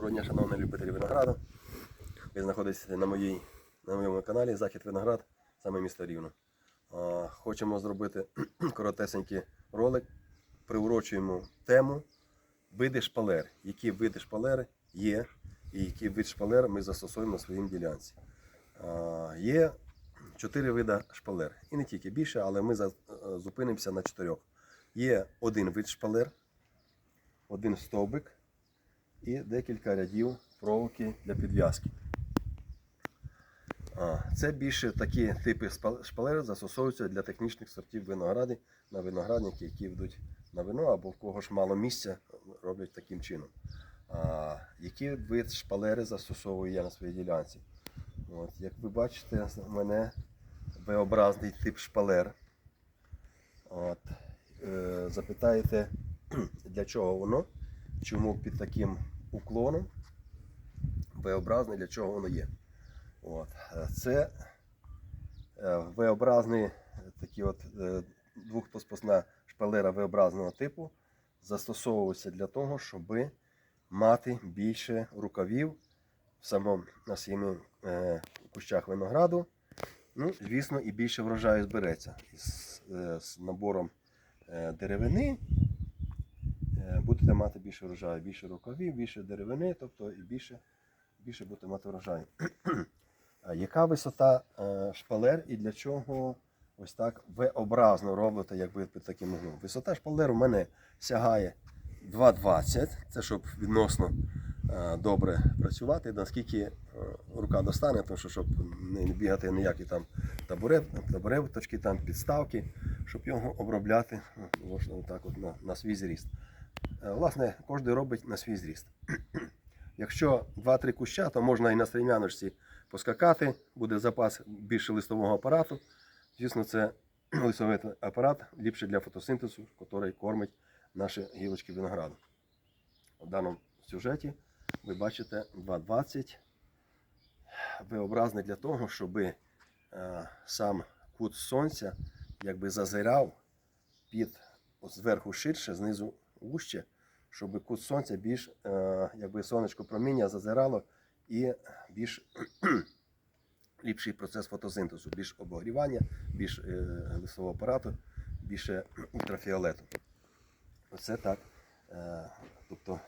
Доброго дня, шановні любителі винограду. Ви знаходитесь на, моїй, на моєму каналі Захід Виноград, саме місто Рівно. Хочемо зробити коротесенький ролик. Приурочуємо тему види шпалер. Які види шпалер є, і які вид шпалер ми застосуємо на своїй ділянці. Є чотири види шпалер. І не тільки більше, але ми е, зупинимося на чотирьох. Є один вид шпалер, один стовбик і декілька рядів проволоки для підв'язки. Це більше такі типи спал- шпалер застосовуються для технічних сортів виногради на виноградники, які йдуть на вино або в кого ж мало місця, роблять таким чином. Який вид шпалери застосовую я на своїй ділянці? От, як ви бачите, у мене V-образний тип шпалер. От, е, запитаєте, для чого воно? Чому під таким уклоном V-образний, для чого воно є? От. е, Це е, V-образний такі от е, двохпоспосна шпалера V-образного типу застосовується для того, щоб мати більше рукавів в самому на е, кущах винограду. Ну, звісно, і більше врожаю збереться. З, з набором деревини будете мати більше врожаю, більше рукавів, більше деревини, тобто і більше, більше будете мати врожаю. Яка висота е, шпалер і для чого ось так V-образно робите, як ви під таким углом? Висота шпалер у мене сягає 2,20, це щоб відносно е, добре працювати, наскільки е, рука достане, тому що щоб не бігати ніякі там табурет, табуреточки, там підставки, щоб його обробляти ну, можна отак от на, на свій зріст. Е, Власне, кожен робить на свій зріст. Якщо 2-3 куща, то можна і на стрімяночці поскакати, буде запас більше листового апарату. Звісно, це листовий апарат ліпше для фотосинтезу, який кормить наші гілочки винограду. В даному сюжеті ви бачите 2,20 V-образний для того, щоб е, сам кут сонця якби зазирав під зверху ширше, знизу вужче, щоб кут сонця більш е, якби сонечко проміння зазирало і більш ліпший процес фотосинтезу, більш обогрівання, більш е, листового апарату, більше ультрафіолету. Оце так. Е, тобто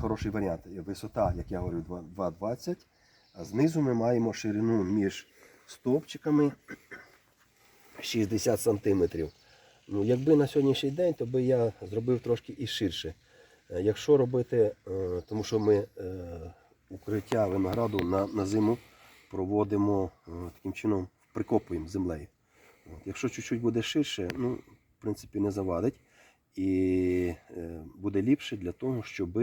хороший варіант. Висота, як я говорю, 2 2,20. А знизу ми маємо ширину між стовпчиками 60 сантиметрів. Ну, якби на сьогоднішній день, то би я зробив трошки і ширше. Е, Якщо робити, е, тому що ми е, укриття винограду на, на зиму проводимо таким чином, прикопуємо землею. От, Якщо чуть-чуть буде ширше, ну, в принципі, не завадить. І буде ліпше для того, щоб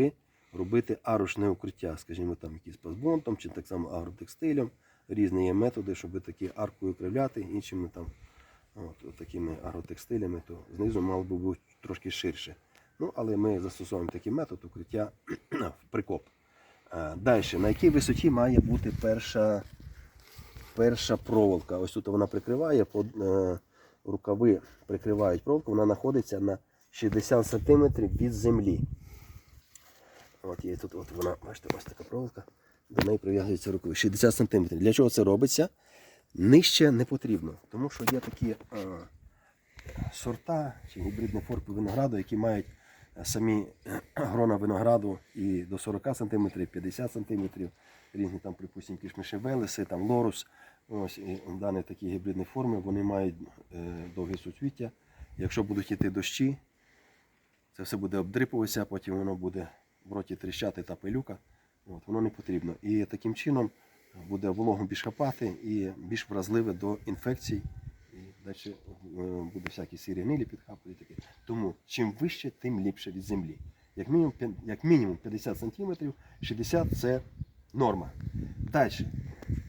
робити арушне укриття, скажімо, там якийсь пазбонтом чи так само агротекстилем. Різні є методи, щоб такі аркою кривляти, іншими там от, от такими агротекстилями, то знизу мав би бути трошки ширше. Ну, але ми застосовуємо такий метод укриття в прикоп. Далі, на якій висоті має бути перша, перша проволока? Ось тут вона прикриває, под, е, рукави прикривають проволоку, вона знаходиться на 60 см від землі. От є тут от вона, бачите, ось така проволока, до неї прив'язуються рукави. 60 см. Для чого це робиться? Нижче не потрібно, тому що є такі е, сорта чи гібридні форми винограду, які мають е, самі е, грона винограду і до 40 см, 50 см, різні там, припустимо, кішмиші велеси, там лорус. Ось і дані такі гібридні форми, вони мають е, довге суцвіття. Якщо будуть йти дощі, це все буде обдрипуватися, потім воно буде в роті тріщати та пилюка. От, воно не потрібно. І таким чином буде вологу більш хапати і більш вразливе до інфекцій. І далі буде всякі сірі гнилі підхапувати. Таке. Тому чим вище, тим ліпше від землі. Як мінімум, як мінімум 50 см, 60 це норма. Далі.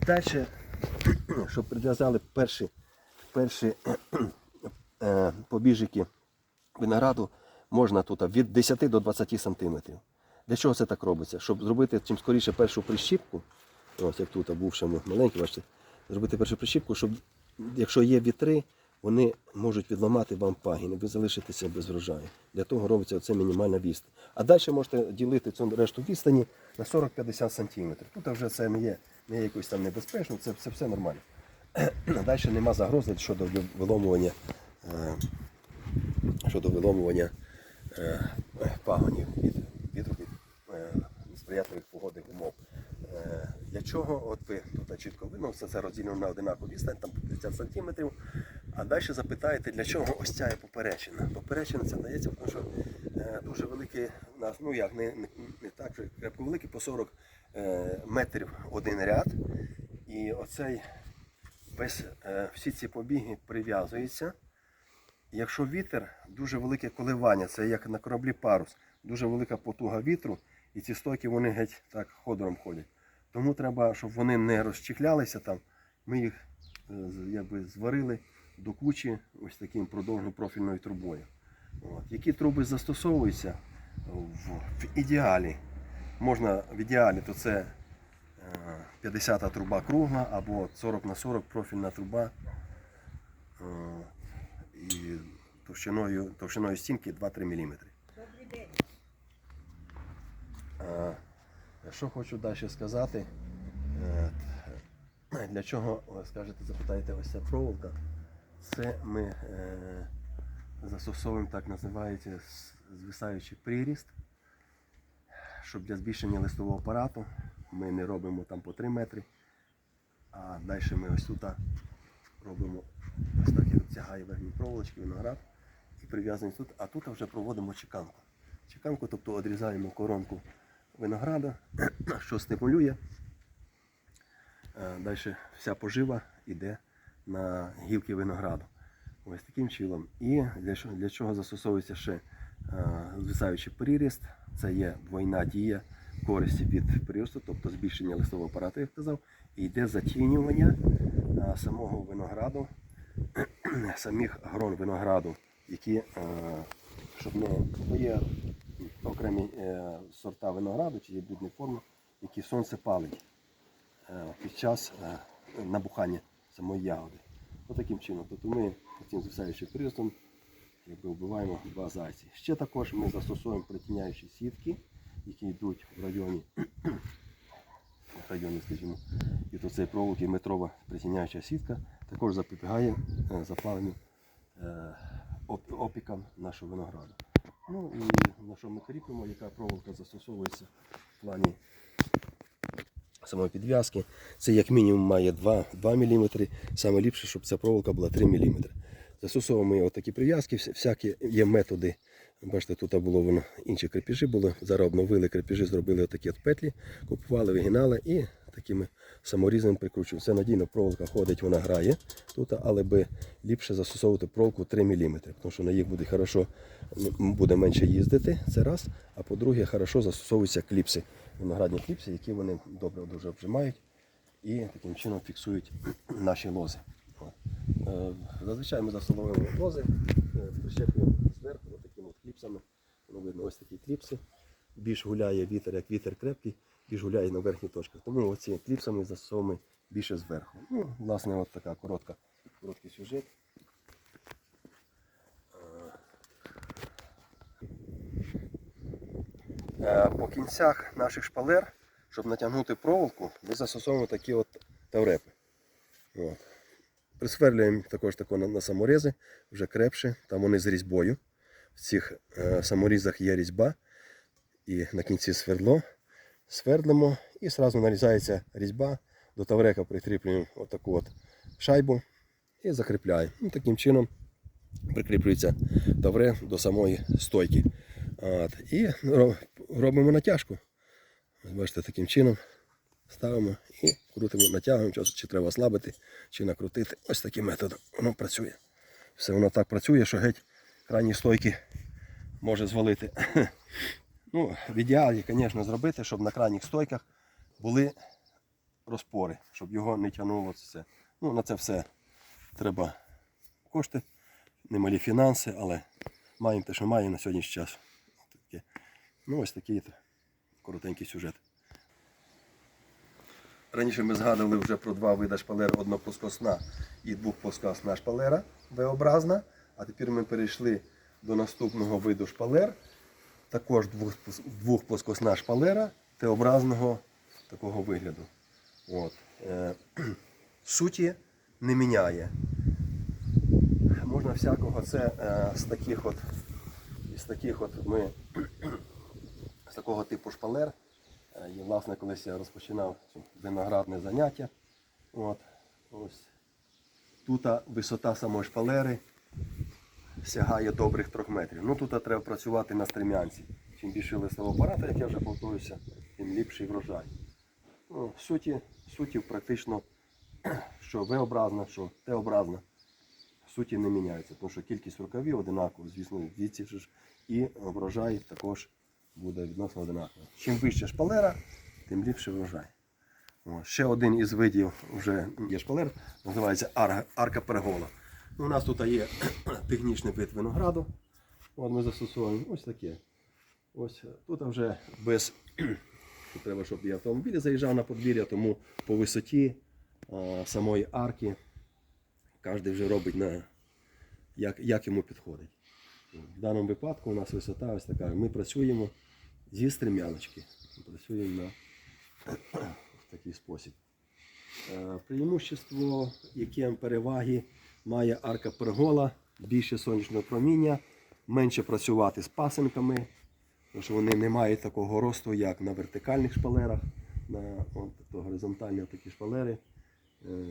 Далі, щоб прив'язали перші, перші е, побіжики винограду, можна тут від 10 до 20 см. Для чого це так робиться? Щоб зробити чим скоріше першу прищіпку, ось як тут бувшому маленький, бачите, зробити першу прищіпку, щоб якщо є вітри, вони можуть відламати вам пагін, ви залишитеся без врожаю. Для того робиться оце мінімальна відстань. А далі можете ділити цю решту відстані на 40-50 см. Тут вже це не є, не якось там небезпечно, це, це все нормально. Далі нема загрози щодо виломування, е, щодо виломування е, пагонів від вітру від е, Для чого? От ви тут чітко видно, все це розділено на одинакову відстань, там по 30 см. А далі запитаєте, для чого ось ця поперечина. Поперечина це дається, тому що е, дуже великий ну як, не, не, не так крепко великий, по 40 е, метрів один ряд. І оцей весь, е, всі ці побіги прив'язуються. Якщо вітер, дуже велике коливання, це як на кораблі парус, дуже велика потуга вітру, і ці стойки вони геть так ходором ходять. Тому треба, щоб вони не розчіхлялися там. Ми їх е, якби зварили до кучі ось таким продовженою профільною трубою. От. Які труби застосовуються в, в ідеалі? Можна в ідеалі, то це е, 50 труба кругла або 40 на 40 профільна труба. Е, і товщиною, товщиною стінки 2-3 мм. Що хочу далі сказати, е, для чого, скажете, запитаєте, ось ця проволока, це ми е, застосовуємо так називається звисаючий приріст, щоб для збільшення листового апарату ми не робимо там по 3 метри, а далі ми ось тут робимо ось так, як тягає верхні проволочки, виноград і прив'язуємо тут, а тут вже проводимо чеканку. Чеканку, тобто відрізаємо коронку винограда, що стимулює. Далі вся пожива йде на гілки винограду. Ось таким чином. І для, що- для чого застосовується ще е, звисаючий приріст, це є двойна дія користі від приросту, тобто збільшення листового апарату, як казав, і йде затінювання е, самого винограду, самих грон винограду, які, е, щоб не є окремі е, сорта винограду чи є бідні форми, які сонце палить е, під час е, набухання самої ягоди. Ось таким чином. Тобто ми цим звисаючим приростом якби вбиваємо два зайці. Ще також ми застосовуємо притіняючі сітки, які йдуть в районі, в районі, скажімо, і то цей проволоки метрова притіняюча сітка також запобігає е, запаленню е, опікам нашого винограду. Ну і на що ми кріпимо, яка проволока застосовується в плані самої підв'язки. Це як мінімум має 2, 2 мм. Саме ліпше, щоб ця проволока була 3 мм. Застосовуємо отакі прив'язки, всякі є методи. Бачите, тут було воно інші крепежі були. Зараз обновили крепежі, зробили отакі от петлі, купували, вигинали і такими саморізами прикручуємо. Це надійно проволока ходить, вона грає тут, але би ліпше застосовувати проволоку 3 мм, тому що на їх буде хорошо, буде менше їздити. Це раз. А по-друге, хорошо застосовуються кліпси, виноградні кліпси, які вони добре дуже обжимають і таким чином фіксують наші лози. Е, Зазвичай ми застосовуємо лози, е, прищеплюємо зверху от такими от кліпсами. Воно видно ось такі кліпси. Більш гуляє вітер, як вітер крепкий, більш гуляє на верхніх точках. Тому оці кліпсами застосовуємо більше зверху. Ну, власне, от така коротка, короткий сюжет. Е, По кінцях наших шпалер, щоб натягнути проволоку, ми застосовуємо такі от таврепи. От. Присверлюємо також тако на, на саморізи, вже крепше, там вони з різьбою. В цих е, саморізах є різьба. І на кінці свердло. Свердлимо і одразу нарізається різьба. До таврека прикріплюємо отаку от шайбу і закріпляємо. Ну, таким чином прикріплюється тавре до самої стойки. От. І робимо натяжку. Бачите, таким чином ставимо і крутимо, натягуємо, чи треба ослабити, чи накрутити. Ось таким методом воно працює. Все воно так працює, що геть крайні стойки може звалити. Ну, в ідеалі, звісно, зробити, щоб на крайніх стойках були розпори, щоб його не тягнуло це. Ну, на це все треба кошти, немалі фінанси, але маємо те, що маємо на сьогоднішній час. Ну, ось такий коротенький сюжет. раніше ми згадували вже про два види шпалер: одноплоскосна і двохплоскосна шпалера V-образна. А тепер ми перейшли до наступного виду шпалер. Також двох- двохплоскосна шпалера Т-образного такого вигляду. От. Е, суті не міняє. Можна всякого, це е, з таких от, із таких от ми з такого типу шпалер. Е, І, власне, колись я розпочинав виноградне заняття. От, ось. Тут висота самої шпалери сягає добрих трьох метрів. Ну тут треба працювати на стрем'янці. Чим більше листового апарата, як я вже повторюся, тим ліпший врожай. Ну, суті, в суті практично, що V-образна, що Т-образна, суті не міняється, тому що кількість рукавів одинакова, звісно, звідси ж і врожай також буде відносно одинаковий. Чим вище шпалера, тим ліпше врожай. Ще один із видів вже є шпалер, називається арка перегола. Ну, у нас тут є технічний вид винограду. От ми застосовуємо ось таке. Ось тут вже без тут треба, щоб і автомобіль заїжджав на подвір'я, тому по висоті а, самої арки кожен вже робить на як, як йому підходить. В даному випадку у нас висота ось така. Ми працюємо зі стрем'яночки. Працюємо на в такий спосіб. Е, Преимущество, яке переваги має арка пергола, більше сонячного проміння, менше працювати з пасинками, тому що вони не мають такого росту, як на вертикальних шпалерах, на от, то горизонтальні такі шпалери. Е,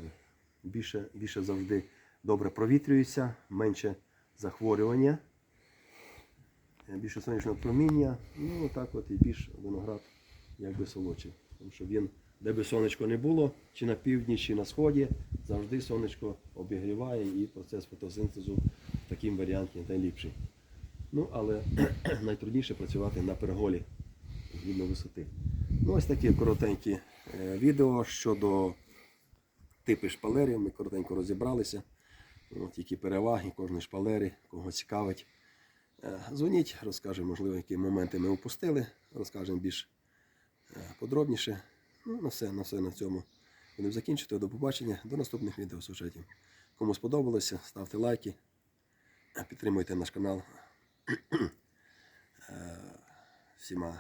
Більше, більше завжди добре провітрюються, менше захворювання, е, більше сонячного проміння. Ну так от і більш виноград якби солодший. Тому що він, де би сонечко не було, чи на півдні, чи на сході, завжди сонечко обігріває і процес фотосинтезу в такому варіанті найліпший. Ну, але найтрудніше працювати на переголі згідно висоти. Ну, ось такі коротенькі е, відео щодо типи шпалерів. Ми коротенько розібралися. От, які переваги кожної шпалери, кого цікавить. Е, Дзвоніть, розкажемо, можливо, які моменти ми упустили, розкажемо більш е, подробніше. Ну, на все, на все на цьому будемо закінчити. До побачення, до наступних відео сюжетів. Кому сподобалося, ставте лайки, підтримуйте наш канал. Е, Всіма